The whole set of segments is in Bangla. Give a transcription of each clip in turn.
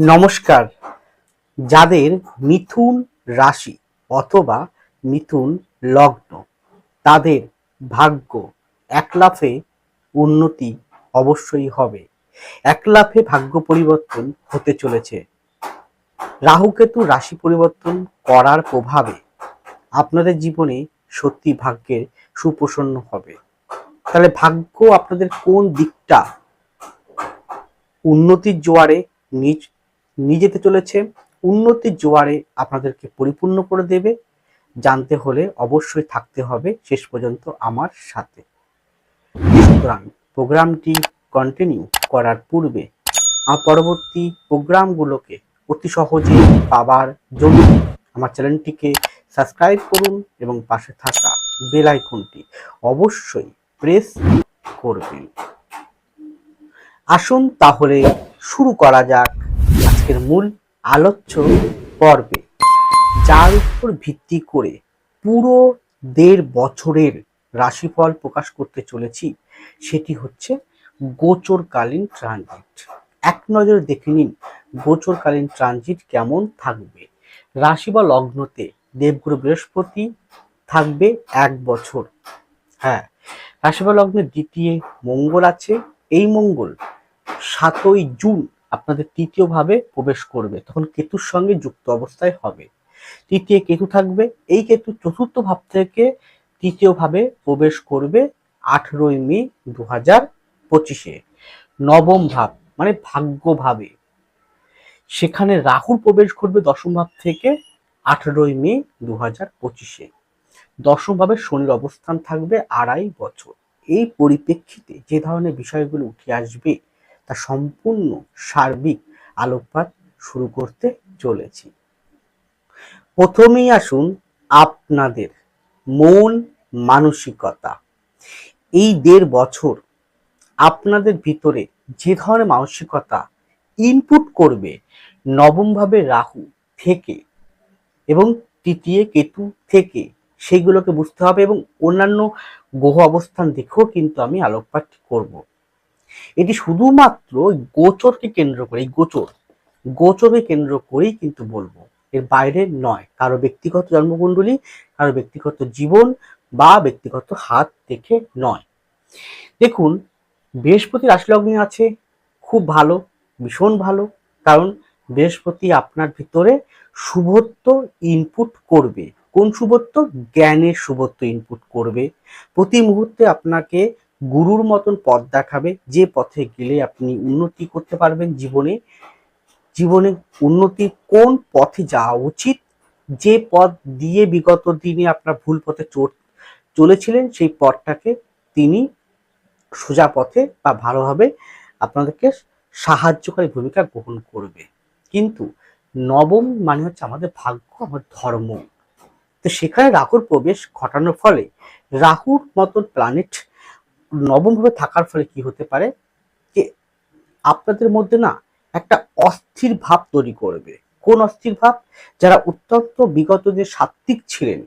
নমস্কার। যাদের মিথুন রাশি অথবা মিথুন লগ্ন, তাদের ভাগ্য এক লাফে উন্নতি অবশ্যই হবে। এক লাফে ভাগ্য পরিবর্তন হতে চলেছে। রাহুকেতু রাশি পরিবর্তন করার প্রভাবে আপনাদের জীবনে সত্যি ভাগ্যের সুপ্রসন্ন হবে। তাহলে ভাগ্য আপনাদের কোন দিকটা? উন্নতির জোয়ারে নিজ নিয়ে যেতে চলেছে। উন্নতির জোয়ারে আপনাদেরকে পরিপূর্ণ করে দেবে। জানতে হলে অবশ্যই থাকতে হবে শেষ পর্যন্ত আমার সাথে। সুতরাং প্রোগ্রামটি কন্টিনিউ করার পূর্বে আমার পরবর্তী প্রোগ্রামগুলোকে অতি সহজে পাবার জন্য আমার চ্যানেলটিকে সাবস্ক্রাইব করুন এবং পাশে থাকা বেল আইকনটি অবশ্যই প্রেস করবেন। আসুন তাহলে শুরু করা যাক। আজকের মূল আলোচ্য পর্বে, যার উপর ভিত্তি করে পুরো দেড় বছরের রাশিফল প্রকাশ করতে চলেছি, সেটি হচ্ছে গোচরকালীন ট্রানজিট। এক নজরে দেখে নিন গোচরকালীন ট্রানজিট কেমন থাকবে। রাশি বা লগ্নতে দেবগুরু বৃহস্পতি থাকবে এক বছর। হ্যাঁ রাশি বা লগ্নের দ্বিতীয় মঙ্গল আছে। এই মঙ্গল সাতই জুন আপনাদের তৃতীয় ভাবে প্রবেশ করবে, তখন কেতুর সঙ্গে যুক্ত অবস্থায় হবে। তৃতীয় কেতু থাকবে, এই কেতু চতুর্থ ভাব থেকে তৃতীয় ভাবে প্রবেশ করবে আঠেরোই মে দু হাজার পঁচিশে। নবম ভাব মানে ভাগ্য ভাবে। সেখানে রাহুর প্রবেশ করবে দশম ভাব থেকে আঠেরোই মে দু হাজার পঁচিশে। দশম ভাবে শনির অবস্থান থাকবে আড়াই বছর। এই পরিপ্রেক্ষিতে যে ধরনের বিষয়গুলো উঠে আসবে তা সম্পূর্ণ সার্বিক আলোকপাত শুরু করতে চলেছি। প্রথমেই আসুন আপনাদের মন মানসিকতা। এই দেড় বছর আপনাদের ভিতরে যে ধরনের মানসিকতা ইনপুট করবে নবমভাবে রাহু থেকে এবং তৃতীয় কেতু থেকে সেইগুলোকে বুঝতে হবে এবং অন্যান্য গ্রহ অবস্থান দেখেও কিন্তু আমি আলোকপাত করব। এটি শুধুমাত্র গোচরকে কেন্দ্র করে গোচর, গোচরকে কেন্দ্র করেই কিন্তু বলব। এর বাইরে নয়। কারও ব্যক্তিগত জন্মকুণ্ডলী, কারও ব্যক্তিগত জীবন বা ব্যক্তিগত হাত দেখে নয়। দেখুন, বৃহস্পতি রাশি লগ্নে আছে, খুব ভালো, ভীষণ ভালো, কারণ বৃহস্পতি আপনার ভিতরে শুভত্ব ইনপুট করবে। কোন শুভত্ব? জ্ঞানের শুভত্ব ইনপুট করবে। প্রতি মুহূর্তে আপনাকে গুরুর মতন পথ দেখাবে, যে পথে গেলে আপনি উন্নতি করতে পারবেন জীবনে। জীবনে উন্নতি কোন পথে যাওয়া উচিত? যে পথ দিয়ে বিগত দিনে আপনার ভুল পথে চলেছিলেন, সেই পথটাকে তিনি সোজা পথে বা ভালোভাবে আপনাদেরকে সাহায্যকারী ভূমিকা গ্রহণ করবে। কিন্তু নবম মানে হচ্ছে আমাদের ভাগ্য আমার ধর্ম। তো সেখানে রাহুর প্রবেশ ঘটানোর ফলে রাহুর মতন প্ল্যানেট নবমভাবে থাকার ফলে কি হতে পারে? যে আপনাদের মধ্যে না একটা অস্থির ভাব তৈরি করবে। কোন অস্থির ভাব? যারা অত্যন্ত বিগত যে সাত্ত্বিক ছিলেন,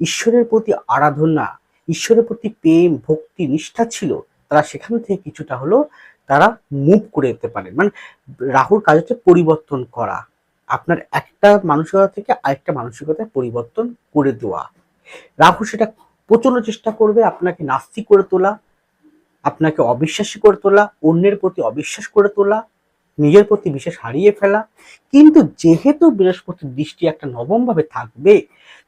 ঈশ্বরের প্রতি আরাধনা, ঈশ্বরের প্রতি প্রেম, ভক্তি, নিষ্ঠা ছিল, তারা সেখান থেকে কিছুটা হলো তারা মুভ করে যেতে পারেন মানে রাহুর কাজ হচ্ছে পরিবর্তন করা, আপনার একটা মানসিকতা থেকে আরেকটা মানসিকতায় পরিবর্তন করে দেওয়া। রাহু সেটা প্রচণ্ড চেষ্টা করবে আপনাকে নাস্তিক করে তোলা আপনাকে অবিশ্বাসী করে তোলা, অন্যের প্রতি অবিশ্বাস করে তোলা, নিজের প্রতি বিশেষ হারিয়ে ফেলা। কিন্তু যেহেতু বৃহস্পতির দৃষ্টি একটা নবম ভাবে থাকবে,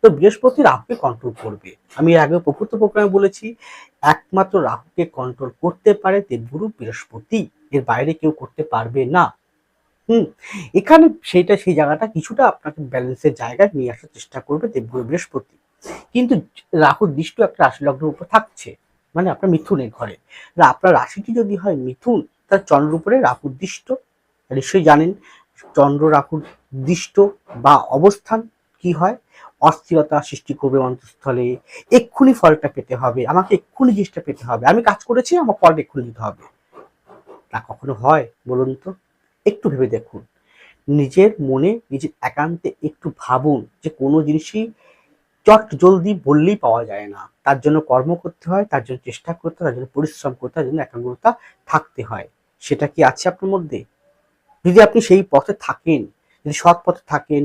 তো বৃহস্পতি রাহুকে কন্ট্রোল করবে। আমি আগে প্রভুত্ব প্রোগ্রামে বলেছি, একমাত্র রাহুকে কন্ট্রোল করতে পারে দেবগুরু বৃহস্পতি। এর বাইরে কেউ করতে পারবে না। হুম, এখানে সেইটা, সেই জায়গাটা কিছুটা আপনাকে ব্যালেন্সের জায়গায় নিয়ে আসার চেষ্টা করবে দেবগুরু বৃহস্পতি। কিন্তু রাহুর দৃষ্টি একটা রাশি লগ্নের উপর থাকছে। মানে আপনার মিথুনের ঘরে। আপনার রাশিটি যদি হয় মিথুন তার চন্দ্র উপরে রাহুর দৃষ্ট। নিশ্চয়ই জানেন, চন্দ্র রাহুর দৃষ্ট বা অবস্থান কি হয়? অস্থিরতা সৃষ্টি করবে অন্তঃস্থলে। এক্ষুনি ফলটা পেতে হবে। আমাকে এক্ষুনি জিনিসটা পেতে হবে। আমি কাজ করেছি, আমার ফলটা এক্ষুনি দিতে হবে। তা কখনো হয় বলুন তো? একটু ভেবে দেখুন। নিজের মনে, নিজের একান্তে একটু ভাবুন যে কোনো জিনিসই চট জলদি বললেই পাওয়া যায় না। তার জন্য কর্ম করতে হয়, তার জন্য চেষ্টা করতে হয়, তার জন্য পরিশ্রম করতে হয়, তার জন্য একাগ্রতা থাকতে হয়। সেটা কি আছে আপনার মধ্যে? যদি আপনি সেই পথে থাকেন, যদি সৎ পথে থাকেন,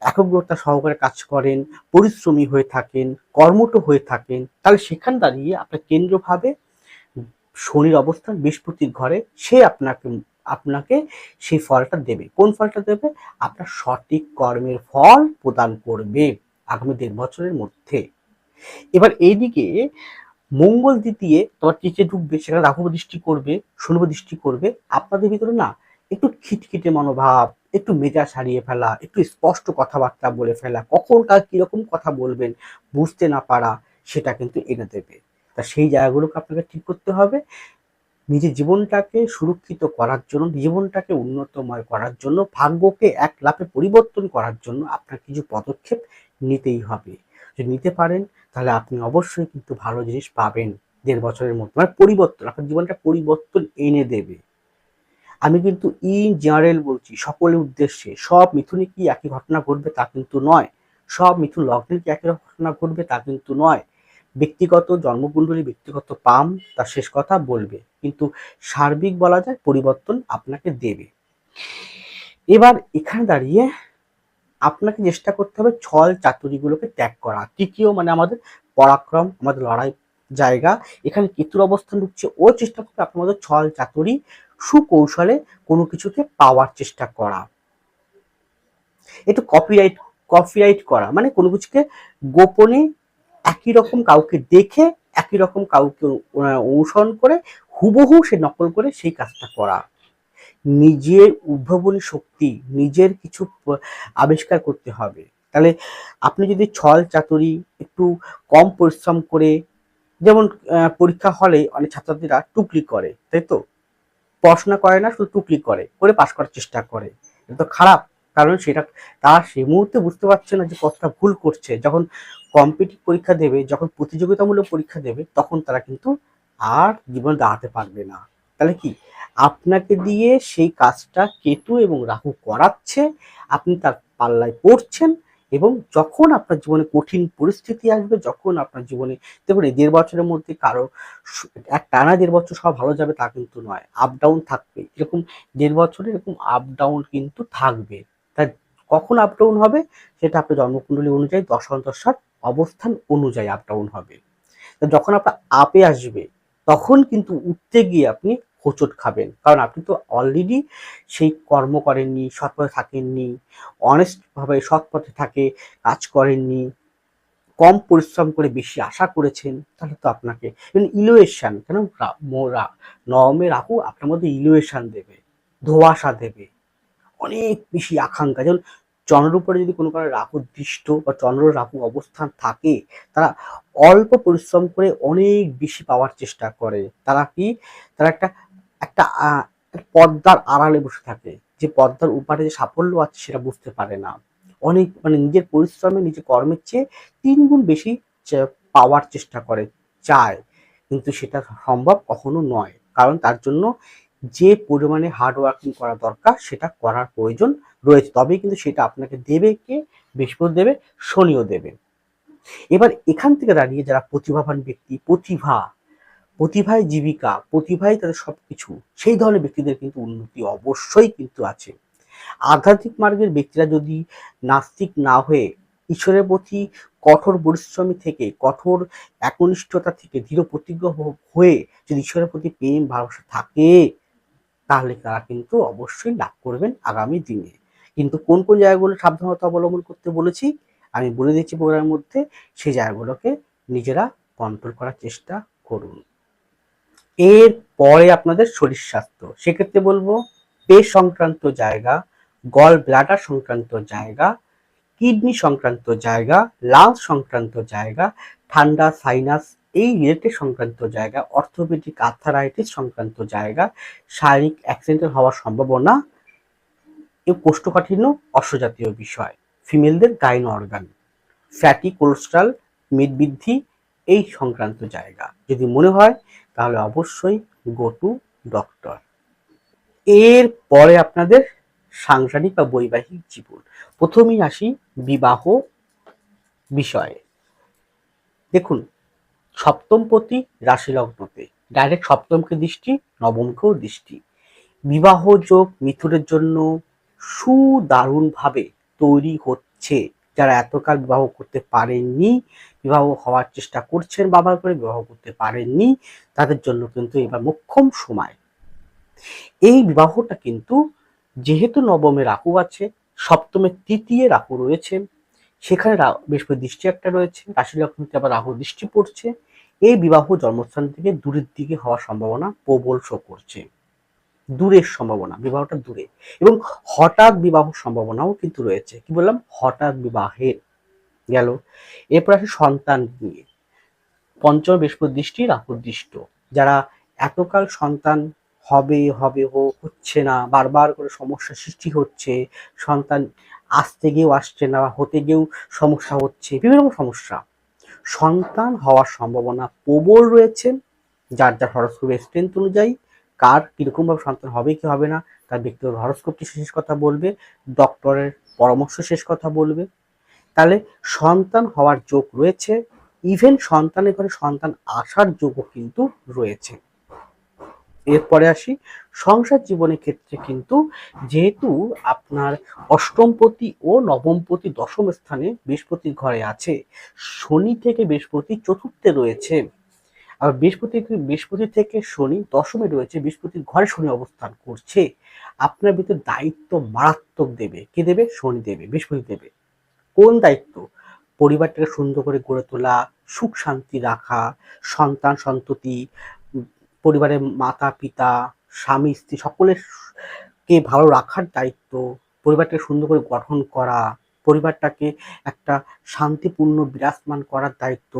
একগ্রতা সহকারে কাজ করেন, পরিশ্রমী হয়ে থাকেন, কর্মঠ হয়ে থাকেন, তাহলে সেখান দাঁড়িয়ে আপনার কেন্দ্রভাবে শনির অবস্থান, বৃহস্পতির ঘরে, সে আপনাকে আপনাকে সেই ফলটা দেবে। কোন ফলটা দেবে? আপনার সঠিক কর্মের ফল প্রদান করবে। আগামী দেড় বছরের মধ্যে। এবার এইদিকে মঙ্গল দ্বিতীয় তোমার টিচে ঢুকবে, সেখানে রাহু দৃষ্টি করবে শুনব দৃষ্টি করবে। আপনাদের ভিতরে না একটু খিটখিটে মনোভাব, একটু মেজাজ হারিয়ে ফেলা, একটু স্পষ্ট কথাবার্তা বলে ফেলা কখন কার কীরকম কথা বলবেন বুঝতে না পারা, সেটা কিন্তু এনে দেবে। তা সেই জায়গাগুলোকে আপনাকে ঠিক করতে হবে। নিজের জীবনটাকে সুরক্ষিত করার জন্য জীবনটাকে উন্নতময় করার জন্য, ভাগ্যকে এক লাফে পরিবর্তন করার জন্য আপনার কিছু পদক্ষেপ নিতেই হবে। যদি নিতে পারেন, তাহলে আপনি অবশ্যই কিন্তু ভালো জিনিস পাবেন দেড় বছরের মধ্যে। মানে পরিবর্তন, আপনার জীবনটা পরিবর্তন এনে দেবে। আমি কিন্তু ইন জেনারেল বলছি, সকলের উদ্দেশ্যে, সব মিথুনে কি একই ঘটনা ঘটবে তা কিন্তু নয়। সব মিথুন লগ্নের কি একই ঘটনা ঘটবে তা কিন্তু নয়। ব্যক্তিগত জন্মকুণ্ডলী ব্যক্তিগত পাম তার শেষ কথা বলবে। কিন্তু সার্বিক বলা যায়, পরিবর্তন আপনাকে দেবে। এবার এখানে দাঁড়িয়ে আপনাকে চেষ্টা করতে হবে ছল চাতুরিগুলোকে ত্যাগ করা। তৃতীয় মানে আমাদের পরাক্রম, আমাদের লড়াই জায়গা, এখানে কেতুর অবস্থান ঢুকছে, ও চেষ্টা করবে মধ্যে ছল চাতুরি সুকৌশলে কোনো কিছুকে পাওয়ার চেষ্টা করা। একটু কপিরাইট কপিরাইট করা মানে কোনো কিছুকে গোপনে একই রকম কাউকে দেখে, একই রকম কাউকে অনুসরণ করে হুবহু সে নকল করে সেই কাজটা করা। নিজের উদ্ভাবনী শক্তি, নিজের কিছু আবিষ্কার করতে হবে। তাহলে আপনি যদি ছল চাতুরি একটু কম পরিশ্রম করে, যেমন পরীক্ষা হলে অনেক ছাত্রছাত্রীরা টুকলি করে, তাই তো? পড়াশোনা করে না, শুধু টুকলি করে করে পাশ করার চেষ্টা করে। এটা তো খারাপ, কারণ সেটা তার সেই মুহূর্তে বুঝতে পারছে না যে কতটা ভুল করছে। যখন কম্পিটিভ পরীক্ষা দেবে, যখন প্রতিযোগিতামূলক পরীক্ষা দেবে, তখন তারা কিন্তু আর জীবনে দাঁড়াতে পারবে না। তাহলে কি? আপনাকে দিয়ে সেই কাজটা কেতু এবং রাহু করাচ্ছে, আপনি তার পাল্লায় পড়ছেন এবং যখন আপনার জীবনে কঠিন পরিস্থিতি আসবে, যখন আপনার জীবনে, দেখুন এই দেড় বছরের মধ্যে কারও এক টানা দেড় বছর সব ভালো যাবে তা কিন্তু নয় আপ ডাউন থাকবে। এরকম দেড় বছরে এরকম আপ ডাউন কিন্তু থাকবে। তাই কখন আপ ডাউন হবে? সেটা আপনার জন্মকুণ্ডলী অনুযায়ী দশান্তর অবস্থান অনুযায়ী আপ ডাউন হবে। যখন আপনার আপে আসবে, তখন কিন্তু উঠতে গিয়ে আপনি হোঁচট খাবেন। কারণ আপনি তো অলরেডি সেই কর্ম করেননি, সৎপথে থাকেননি অনেস্টভাবে সৎপথে থাকে, কাজ করেননি, কম পরিশ্রম করে বেশি আশা করেছেন, তাহলে তো আপনাকে ইলোয়েশন কেন? নবমে রাহু আপনার মধ্যে ইলোয়েশন দেবে, ধোয়াশা দেবে, অনেক বেশি আকাঙ্ক্ষা। যেমন চন্দ্রের উপরে যদি কোনো কারণে রাহু দৃষ্ট বা চন্দ্র রাহু অবস্থান থাকে, তারা অল্প পরিশ্রম করে অনেক বেশি পাওয়ার চেষ্টা করে। তারা কি? তারা একটা একটা পর্দার আড়ালে বসে থাকে। যে পর্দার উপারে যে সাফল্য আছে সেটা বুঝতে পারে না। অনেক মানে নিজের পরিশ্রমে, নিজের কর্মের চেয়ে তিন গুণ বেশি পাওয়ার চেষ্টা করে, চায়। কিন্তু সেটা সম্ভব কখনো নয়। কারণ তার জন্য যে পরিমাণে হার্ড ওয়ার্কিং করা দরকার, সেটা করার প্রয়োজন রয়েছে। তবেই কিন্তু সেটা আপনাকে দেবে কে? বৃহস্পতি দেবে, শনিও দেবে। এবার এখান থেকে দাঁড়িয়ে যারা প্রতিভাবান ব্যক্তি, প্রতিভা প্রতিভায় জীবিকা, প্রতিভাই তাদের সব কিছু সেই ধরনের ব্যক্তিদের কিন্তু উন্নতি অবশ্যই কিন্তু আছে। আধ্যাত্মিক মার্গের ব্যক্তিরা যদি নাস্তিক না হয়ে ঈশ্বরের প্রতি কঠোর পরিশ্রমী থেকে, কঠোর একনিষ্ঠতা থেকে, দৃঢ় প্রতিজ্ঞ হয়ে যদি ঈশ্বরের প্রতি প্রেম, ভালোবাসা থাকে, তাহলে তারা কিন্তু অবশ্যই লাভ করবেন আগামী দিনে। কিন্তু কোন কোন জায়গাগুলো সাবধানতা অবলম্বন করতে বলেছি, আমি বলে দিচ্ছি প্রোগ্রামের মধ্যে, সেই জায়গাগুলোকে নিজেরা কন্ট্রোল করার চেষ্টা করুন। এর পরে আপনাদের শরীর স্বাস্থ্য। সেক্ষেত্রে বলব, পেট সংক্রান্ত জায়গা গল ব্লাডার সংক্রান্ত জায়গা কিডনি সংক্রান্ত জায়গা লাংস সংক্রান্ত জায়গা, ঠান্ডা সাইনাস এই রিলেটেড সংক্রান্ত জায়গা অর্থোপেডিক আর্থারাইটিস সংক্রান্ত জায়গা, শারীরিক অ্যাক্সিডেন্ট হওয়ার সম্ভাবনা এই কোষ্ঠকাঠিন্য, অশ্বজাতীয় বিষয় ফিমেলদের গাইন অর্গান ফ্যাটি কোলেস্ট্রল মেদবৃদ্ধি, এই সংক্রান্ত জায়গা। যদি মনে হয় তাহলে অবশ্যই গো টু ডক্টর এর পরে আপনাদের সাংসারিক বা বৈবাহিক জীবন। প্রথমেই আসি বিবাহ বিষয়ে। দেখুন সপ্তমপতি রাশি লগ্নতে ডাইরেক্ট সপ্তমকে দৃষ্টি, নবমকেও দৃষ্টি। বিবাহ যোগ মিথুনের জন্য সুদারুণভাবে তৈরি হচ্ছে। যারা এতকাল বিবাহ করতে পারেননি, বিবাহ হওয়ার চেষ্টা করছেন বাবার করে বিবাহ করতে পারেননি, তাদের জন্য কিন্তু এবার মোক্ষম সময়। এই বিবাহটা কিন্তু যেহেতু নবমে রাহু আছে, সপ্তমে তৃতীয় রাহু রয়েছে, সেখানে বৃহস্পতি দৃষ্টি একটা রয়েছে, রাশি লগ্নতে আবার রাহু দৃষ্টি পড়ছে, এই বিবাহ জন্মস্থান থেকে দূরের দিকে হওয়ার সম্ভাবনা প্রবল শো করছে। দূরের সম্ভাবনা, বিবাহটা দূরে। এবং হঠাৎ বিবাহ সম্ভাবনাও কিন্তু রয়েছে। কি বললাম? হঠাৎ বিবাহের গেল। এরপর আসে সন্তান নিয়ে। পঞ্চম বৃহস্পতি দৃষ্টি রাহুর যারা এতকাল সন্তান হবে হবে, ও হচ্ছে না, বারবার করে সমস্যা সৃষ্টি হচ্ছে, সন্তান আসতে গিয়েও আসছে না, হতে গিয়েও সমস্যা হচ্ছে, বিভিন্ন রকম সমস্যা। সন্তান হওয়ার সম্ভাবনা প্রবল রয়েছে। যার যার হরস্কোপের স্ট্রেংথ অনুযায়ী কার কীরকম ভাবে সন্তান হবে, কি হবে না, তার ব্যক্তিগত হরস্কোপটি শেষ কথা বলবে ডক্টরের পরামর্শ শেষ কথা বলবে। তাহলে সন্তান হওয়ার যোগ রয়েছে ইভেন সন্তানের ঘরে সন্তান আসার যোগও কিন্তু রয়েছে। এরপরে আসি, সংসার জীবনের ক্ষেত্রে কিন্তু যেহেতু আপনার অষ্টমপতি ও নবমপতি দশম স্থানে বৃহস্পতির ঘরে আছে, শনি থেকে বৃহস্পতি চতুর্থে রয়েছে। আর বৃহস্পতি বৃহস্পতি থেকে শনি দশমে রয়েছে। বৃহস্পতির ঘরে শনি অবস্থান করছে। আপনার ভিতরে দায়িত্ব মারাত্মক দেবে। কে দেবে? শনি দেবে, বৃহস্পতি দেবে। কোন দায়িত্ব? পরিবারটাকে সুন্দর করে গড়ে তোলা, সুখ শান্তি রাখা, সন্তান সন্ততি, পরিবারের মাতা, পিতা, স্বামী, স্ত্রী সকলের কে ভালো রাখার দায়িত্ব, পরিবারটাকে সুন্দর করে গঠন করা, পরিবারটাকে একটা শান্তিপূর্ণ বিরাজমান করার দায়িত্ব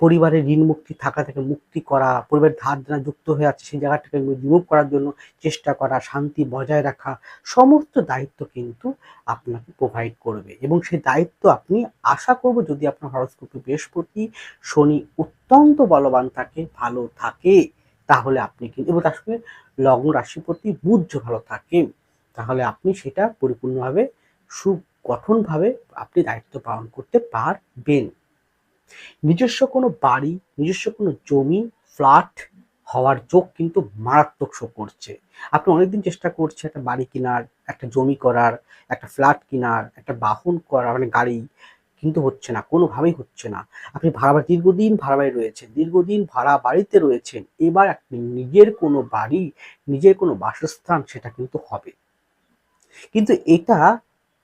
পরিবারের ঋণ মুক্তি থাকা থেকে মুক্তি করা, পরিবারের ধার দেনা যুক্ত হয়ে আছে সেই জায়গাটাকে রিমুভ করার জন্য চেষ্টা করা, শান্তি বজায় রাখা, সমস্ত দায়িত্ব কিন্তু আপনাকে প্রোভাইড করবে। এবং সেই দায়িত্ব আপনি আশা করব যদি আপনার হরস্কোপে বৃহস্পতি, শনি অত্যন্ত বলবান থাকে, ভালো থাকে, তাহলে আপনি কিন্তু এবং তার সঙ্গে লগ্ন রাশিপতি যদি ভালো থাকে, তাহলে আপনি সেটা পরিপূর্ণভাবে, সুগঠনভাবে আপনি দায়িত্ব পালন করতে পারবেন। নিজস্ব কোনো বাড়ি, নিজস্ব কোনো জমি ফ্ল্যাট হওয়ার যোগ কিন্তু মারাত্মক শো করছে। আপনি অনেকদিন চেষ্টা করছে একটা বাড়ি কেনার, একটা জমি করার, একটা ফ্ল্যাট কেনার, একটা বাহন করার মানে গাড়ি, কিন্তু হচ্ছে না, কোনোভাবেই হচ্ছে না। আপনি ভাড়া বাড়ি দীর্ঘদিন ভাড়া বাড়ি রয়েছেন, দীর্ঘদিন ভাড়া বাড়িতে রয়েছেন, এবার আপনি নিজের কোনো বাড়ি, নিজের কোনো বাসস্থান সেটা কিন্তু হবে। কিন্তু এটা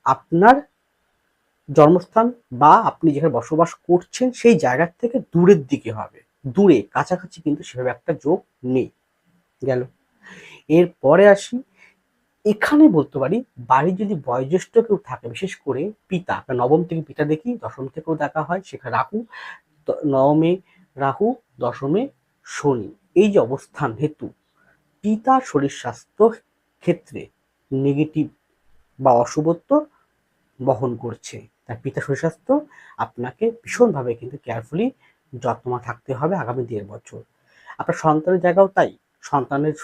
আপনার জন্মস্থান বা আপনি যেখানে বসবাস করছেন সেই জায়গার থেকে দূরের দিকে হবে। দূরে, কাছাকাছি কিন্তু সেভাবে একটা যোগ নেই। গেল। এরপরে আসি, এখানে বলতে পারি বাড়ি যদি বয়োজ্যেষ্ঠ কেউ থাকে, বিশেষ করে পিতা নবম থেকে পিতা দেখি, দশম থেকেও দেখা হয়, সেখানে রাহু নবমে রাহু, দশমে শনি। এই যে অবস্থান, হেতু পিতার শরীর স্বাস্থ্য ক্ষেত্রে নেগেটিভ বা অশুভত্ব বহন করছে। তার পিতা সুস্বাস্থ্য আপনাকে ভীষণভাবে কিন্তু কেয়ারফুলি যত্নমা থাকতে হবে আগামী দেড় বছর। আপনার সন্তানের জায়গাও তাই। সন্তানের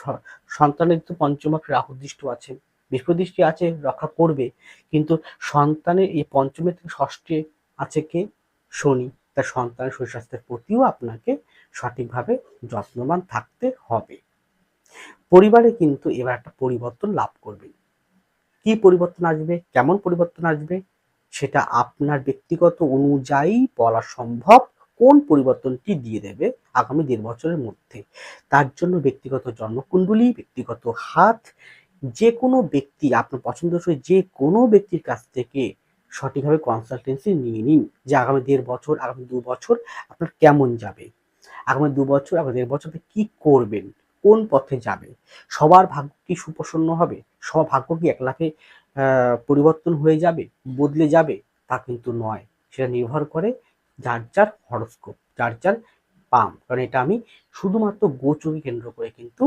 সন্তানের তো পঞ্চমাক রাহু দৃষ্টি আছে, বৃহস্পতি আছে, রক্ষা করবে। কিন্তু সন্তানের এই পঞ্চমের থেকে ষষ্ঠে আছে কে? শনি। তার সন্তানের সুস্বাস্থ্যের প্রতিও আপনাকে সঠিকভাবে যত্নবান থাকতে হবে। পরিবারে কিন্তু এবার একটা পরিবর্তন লাভ করবে। কি পরিবর্তন আসবে? কেমন পরিবর্তন আসবে? সেটা আপনার ব্যক্তিগত অনুযায়ী বলা সম্ভব কোন পরিবর্তনটি দিয়ে দেবে আগামী দেড় বছরের মধ্যে। তার জন্য ব্যক্তিগত জন্মকুণ্ডলী, ব্যক্তিগত হাত যে কোনো ব্যক্তি, আপনার পছন্দসই যে কোনো ব্যক্তির কাছ থেকে সঠিকভাবে কনসালটেন্সি নিয়ে নিন যে আগামী দেড় বছর, আগামী দু বছর আপনার কেমন যাবে। আগামী দু বছর, আগামী দেড় বছর কি করবেন? কোন পথে যাবে সবার ভাগ্য কি সুপ্রসন্ন হবে? সবার ভাগ্য কি এক লাখে পরিবর্তন হয়ে যাবে বদলে যাবে তা কিন্তু নয়। সেটা নির্ভর করে যার যার হরস্কোপ যার যার পাম কারণ এটা আমি শুধুমাত্র গোচরকে কেন্দ্র করে কিন্তু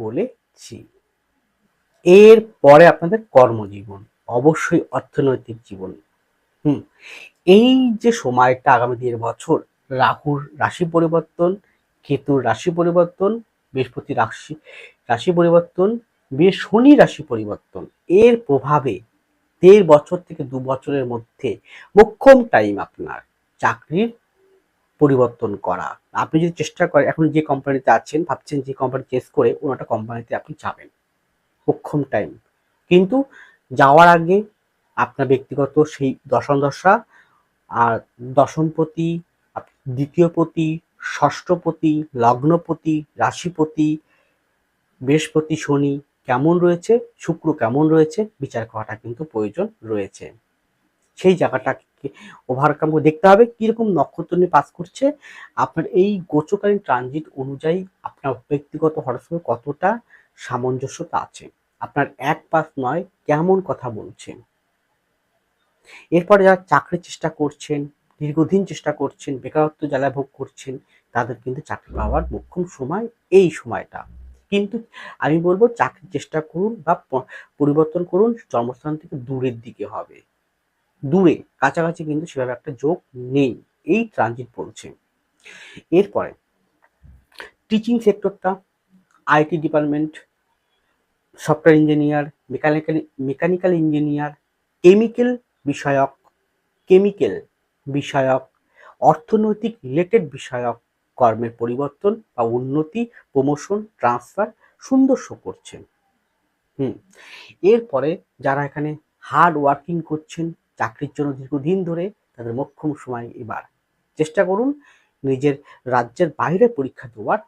বলেছি। এর পরে আপনাদের কর্মজীবন অবশ্যই অর্থনৈতিক জীবন। হুম এই যে সময়টা আগামী দেড় বছর রাহুর রাশি পরিবর্তন কেতুর রাশি পরিবর্তন বৃহস্পতি রাশি রাশি পরিবর্তন বেশ শনি রাশি পরিবর্তন। এর প্রভাবে দেড় বছর থেকে দু বছরের মধ্যে মোক্ষম টাইম আপনার চাকরির পরিবর্তন করা। আপনি যদি চেষ্টা করেন, এখন যে কোম্পানিতে আছেন, ভাবছেন যে কোম্পানি চেস করে অন্য একটা কোম্পানিতে আপনি যাবেন। অক্ষম টাইম কিন্তু যাওয়ার আগে আপনার ব্যক্তিগত সেই দশম দশা আর দশমপতি, দ্বিতীয়পতি, ষষ্ঠপতি, লগ্নপতি, রাশিপতি, বৃহস্পতি, শনি কেমন রয়েছে, শুক্র কেমন রয়েছে, বিচার করাটা কিন্তু প্রয়োজন রয়েছে। সেই জায়গাটাকে ওভারকাম করে দেখতে হবে কীরকম নক্ষত্র নিয়ে পাস করছে। আপনার এই গোচকালীন ট্রানজিট অনুযায়ী আপনার ব্যক্তিগত হরস্কোপে কতটা সামঞ্জস্যতা আছে? আপনার এক পাস নয় কেমন কথা বলছেন এরপরে যারা চাকরির চেষ্টা করছেন, দীর্ঘদিন চেষ্টা করছেন, বেকারত্ব জ্বালা ভোগ করছেন, তাদের কিন্তু চাকরি পাওয়ার মোক্ষম সময় এই সময়টা। কিন্তু আমি বলব চাকরির চেষ্টা করুন বা পরিবর্তন করুন, জন্মস্থান থেকে দূরের দিকে হবে। দূরে, কাছাকাছি কিন্তু সেভাবে একটা যোগ নেই। এই ট্রানজিট বলছে এরপরে টিচিং সেক্টরটা IT department software engineer mechanical mechanical engineer chemical বিষয়ক কেমিক্যাল বিষয়ক, অর্থনৈতিক রিলেটেড বিষয়ক কর্মের পরিবর্তন বা উন্নতি প্রমোশন ট্রান্সফার সুন্দর শো করছেন হুম, এরপরে যারা এখানে হার্ড ওয়ার্কিং করছেন, চাকরির জন্য দীর্ঘদিন ধরে তাদের মোক্ষম সময় এবার। চেষ্টা করুন নিজের রাজ্যের বাইরে পরীক্ষা দেওয়ার।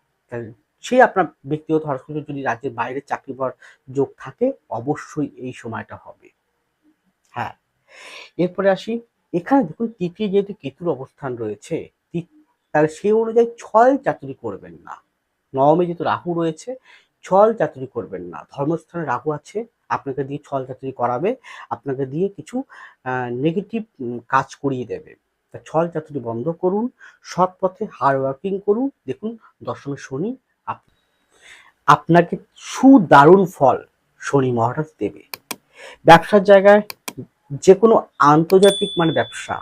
সে আপনার ব্যক্তিগত হরস্কোপে যদি রাজ্যের বাইরে চাকরি পাওয়ার যোগ থাকে, অবশ্যই এই সময়টা হবে। হ্যাঁ এরপরে আসি। এখানে দেখুন তৃতীয় যেহেতু কেতুর অবস্থান রয়েছে তাহলে সেই অনুযায়ী ছল চাতুরি করবেন না। নবমে যেহেতু রাহু রয়েছে, ছল চাতুরি করবেন না। ধর্মস্থানে রাহু আছে, আপনাকে দিয়ে ছল চাতুরি করাবে, আপনাকে দিয়ে কিছু নেগেটিভ কাজ করিয়ে দেবে। তা ছল চাতুরি বন্ধ করুন সৎ পথে হার্ড ওয়ার্কিং করুন, দেখুন দশমে শনি আপনাকে সুদারুণ ফল শনি মহারাজ দেবে। ব্যবসার জায়গায় যে কোনো আন্তর্জাতিক মানে ব্যবসা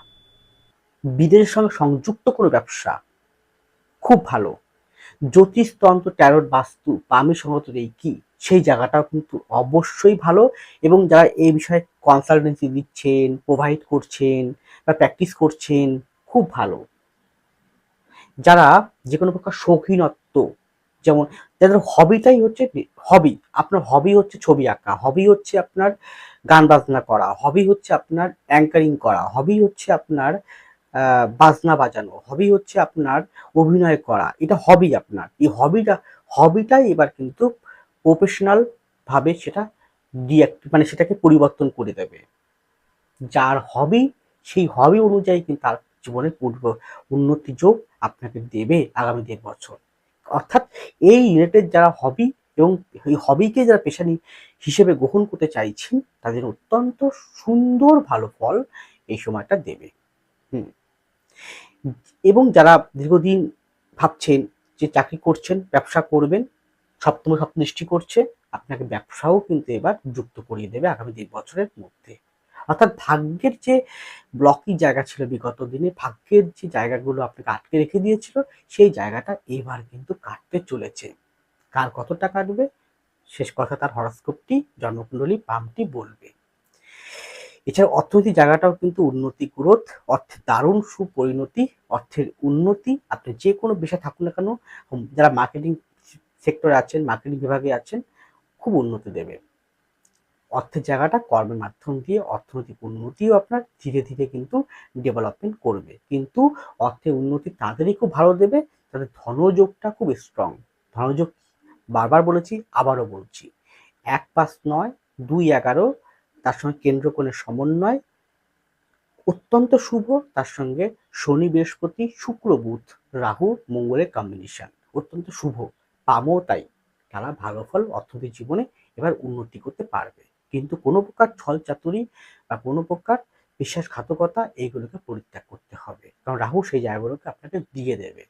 বিদেশের সঙ্গে সংযুক্ত কোনো ব্যবসা খুব ভালো। জ্যোতিষতন্ত্র, ট্যারট, বাস্তু, পামি সংগত কি? সেই জায়গাটাও কিন্তু অবশ্যই ভালো এবং যারা এই বিষয়ে কনসালটেন্সি দিচ্ছেন প্রোভাইড করছেন বা প্র্যাকটিস করছেন, খুব ভালো। যারা যে কোনো প্রকার শৌখিনত্ব, যেমন যাদের হবিটাই হচ্ছে হবি আপনার হবি হচ্ছে ছবি আঁকা হবি হচ্ছে আপনার গান বাজনা করা হবি হচ্ছে আপনার অ্যাঙ্কারিং করা হবি হচ্ছে আপনার বাজনা বাজানো হবি হচ্ছে আপনার অভিনয় করা, এটা হবি আপনার। এই হবিটা হবিটাই এবার কিন্তু প্রফেশনাল ভাবে সেটা ডিঅ্যাক্ট মানে সেটাকে পরিবর্তন করে দেবে। যার হবি সেই হবি অনুযায়ী কিন্তু তার জীবনে পূর্ব উন্নতি যোগ আপনাকে দেবে আগামী দেড় বছর। অর্থাৎ এই রিলেটেড যারা হবি এবং এই হবিকে যারা পেশানি হিসেবে গ্রহণ করতে চাইছেন, তাদের অত্যন্ত সুন্দর ভালো ফল এই সময়টা দেবে। হুম। এবং যারা দীর্ঘদিন ভাবছেন যে চাকরি করছেন, ব্যবসা করবেন, সপ্তম সপ্তদৃষ্টি করছে, আপনাকে ব্যবসাও কিন্তু এবার যুক্ত করিয়ে দেবে আগামী দেড় বছরের মধ্যে। অর্থাৎ ভাগ্যের যে ব্লকি জায়গা ছিল বিগত দিনে, ভাগ্যের যে জায়গাগুলো আপনাকে আটকে রেখে দিয়েছিল, সেই জায়গাটা এবার কিন্তু কাটতে চলেছে। কার কতটা কাটবে শেষ কথা তার হরস্কোপটি জন্মকুণ্ডলী পামটি বলবে। এছাড়া অর্থনৈতিক জায়গাটাও কিন্তু উন্নতি গ্রোথ অর্থের দারুণ সুপরিণতি, অর্থের উন্নতি। আপনি যে কোনো বিষয় থাকুন না কেন যারা মার্কেটিং সেক্টরে আছেন মার্কেটিং বিভাগে আছেন, খুব উন্নতি দেবে। অর্থের জায়গাটা কর্মের মাধ্যম দিয়ে, অর্থনৈতিক উন্নতিও আপনার ধীরে ধীরে কিন্তু ডেভেলপমেন্ট করবে। কিন্তু অর্থের উন্নতি তাদেরই খুব ভালো দেবে তাদের ধনযোগটা খুব স্ট্রং ধনযোগ বারবার বলেছি, আবারও বলছি, এক পাঁচ নয়, দুই এগারো তার সঙ্গে কেন্দ্র কোণের সমন্বয় অত্যন্ত শুভ। তার সঙ্গে শনি, বৃহস্পতি, শুক্র, বুধ, রাহু, মঙ্গলের কম্বিনেশন অত্যন্ত শুভ। পামও তাই। তারা ভালো ফল অর্থনৈতিক জীবনে এবার উন্নতি করতে পারবে। কিন্তু কোনো প্রকার ছল চাতুরি বা কোনো প্রকার বিশ্বাসঘাতকতা এইগুলোকে পরিত্যাগ করতে হবে। কারণ রাহু সেই জায়গাগুলোকে আপনাকে দিয়ে দেবে।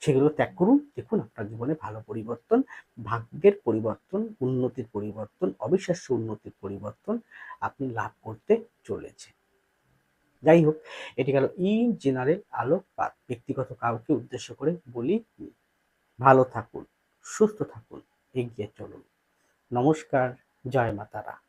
সেগুলো ত্যাগ করুন। দেখুন, আপনার জীবনে ভালো পরিবর্তন, ভাগ্যের পরিবর্তন, উন্নতির পরিবর্তন, অবিশ্বাস্য উন্নতির পরিবর্তন আপনি লাভ করতে চলেছে। যাই হোক, এটি গেল ইন জেনারেল আলোকপাত। ব্যক্তিগত কাউকে উদ্দেশ্য করে বলি, ভালো থাকুন, সুস্থ থাকুন, এগিয়ে চলুন। নমস্কার, জয় মাতারা।